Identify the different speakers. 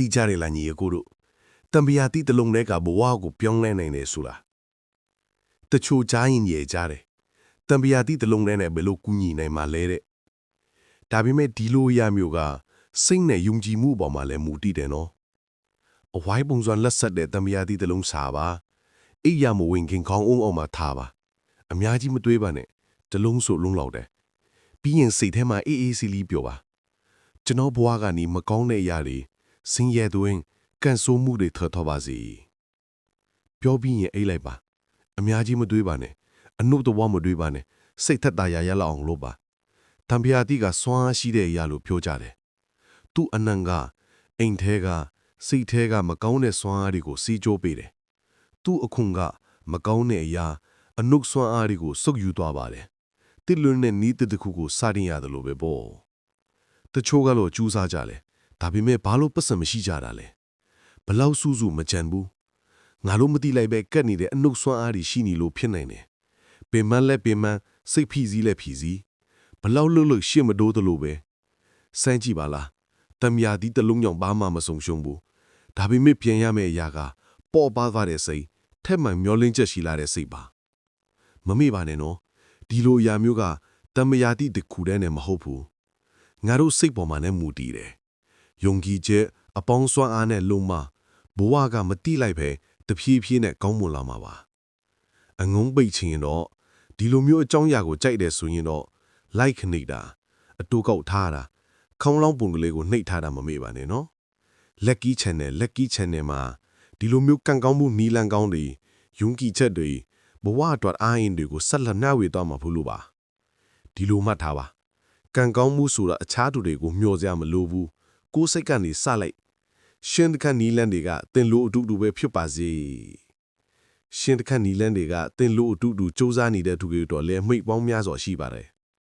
Speaker 1: တိကြတယ်လားညီအကိုတို့တံပရာတိတစ်လုံးနဲ့ကဘဝကိုပြောင်းလဲနိုင်တယ်ဆိုတာတချို့ကြားရင်ညဲကြတယ်တံပရာတိတစ်လုံးနဲ့ဘယ်လိုကူညီနိုင်မှာလဲတဲ့ဒါပေမဲ့ဒီလိုအရာမျိုးကစိတ်နဲ့ယုံကြည်မှုပေါ်မှာလည်းမူတည်တယ်နော်အဝိုင်းပုံစံလက်ဆက်တဲ့တံပရာတိတစ်လုံးစားပါအိယာမဝင်ခင်ခေါင်းအောင်အောင်မှာထားပါအများကြီးမတွေးပါနဲ့တစ်လုံးဆိုလုံးလောက်တယ်ပြီးရင်စိတ်ထဲမှာအေးအေးစီးလီပြောပါကျွန်တော်ဘဝကနေမကောင်းတဲ့အရာတွေ ဆင်းရဲသွင်းကန်ဆိုးမှုတွေထထောပါစေပြောပြီးရင်အိတ်လိုက်ပါ အများကြီးမတွေးပါနဲ့အနုတဝမတွေးပါနဲ့စိတ်သက်သာရရလောက်အောင်လုပ်ပါတံပြာတိကစွမ်းအားရှိတဲ့အရာလို့ပြောကြတယ်သူ့အနံကအိမ်ထဲကစိတ်ထဲကမကောင်းတဲ့စွမ်းအားတွေကိုစီးကြိုးပေးတယ်သူ့အခွန်ကမကောင်းတဲ့အရာအနုစွမ်းအားတွေကိုစုပ်ယူသွားပါတယ်တစ်လွန်းနဲ့နီးတဲ့တစ်ခုကိုစတင်ရတယ်လို့ပဲပေါ့တချို့ကတော့ကြူးစားကြတယ် ဒါပေမဲ့ဘာလို့ပတ်စံမရှိကြတာလဲဘလောက်စူးစူးမကြံဘူးငါတို့မတိလိုက်ပဲကတ်နေတဲ့အနှုတ်ဆွမ်းအားတွေရှိနေလို့ဖြစ်နိုင်တယ်ပင်မလဲပင်မစိတ်ဖိစီးလဲဖိစီးဘလောက်လှုပ်လှုပ်ရှင့်မတိုးသလိုပဲစမ်းကြည့်ပါလားတမယာဒီတလုံးကြောင့်ဘာမှမဆုံးရှုံးဘူးဒါပေမဲ့ပြန်ရမယ့်အရာက ပေါ်ပါသွားတဲ့စိတ်ထက်မှန်မျောလင်းချက်ရှိလာတဲ့စိတ်ပါမမေ့ပါနဲ့နော်ဒီလိုအရာမျိုးကတမယာတိတစ်ခုတည်းနဲ့မဟုတ်ဘူးငါတို့စိတ်ပေါ်မှာနဲ့မူတည်တယ်။ ယုံကြည်ချက်အပေါင်းစွမ်းအားနဲ့လုံမဘဝကမတိလိုက်ပဲတဖြည်းဖြည်းနဲ့ကောင်းမွန်လာမှာပါ။အငုံပိတ်ချင်ရင်တော့ဒီလိုမျိုးအကြောင်းအရာကိုကြိုက်တယ်ဆိုရင်တော့ like နေတာအတူကောက်ထားတာခေါင်းလောင်းပုံကလေးကိုနှိပ်ထားတာမမေ့ပါနဲ့နော်။ lucky channel lucky channel မှာဒီလိုမျိုးကံကောင်းမှုနီလန်ကောင်းတွေယုံကြည်ချက်တွေဘဝအတွက်အားအင်တွေကိုဆက်လက်နှောက်ဝေသွားမှာဖို့လို့ပါ။ဒီလိုမှတ်ထားပါကံကောင်းမှုဆိုတာအခြားသူတွေကိုမျှော်စရာမလိုဘူး ကိုယ်စိတ်ကနေစလိုက်ရှင်တခတ်နီလန်းတွေကတင်လို့အတူတူပဲဖြစ်ပါစေရှင်တခတ်နီလန်းတွေကတင်လို့အတူတူစူးစမ်းနေတဲ့သူတွေတော့လည်းမိတ်ပေါင်းများစွာရှိပါတယ်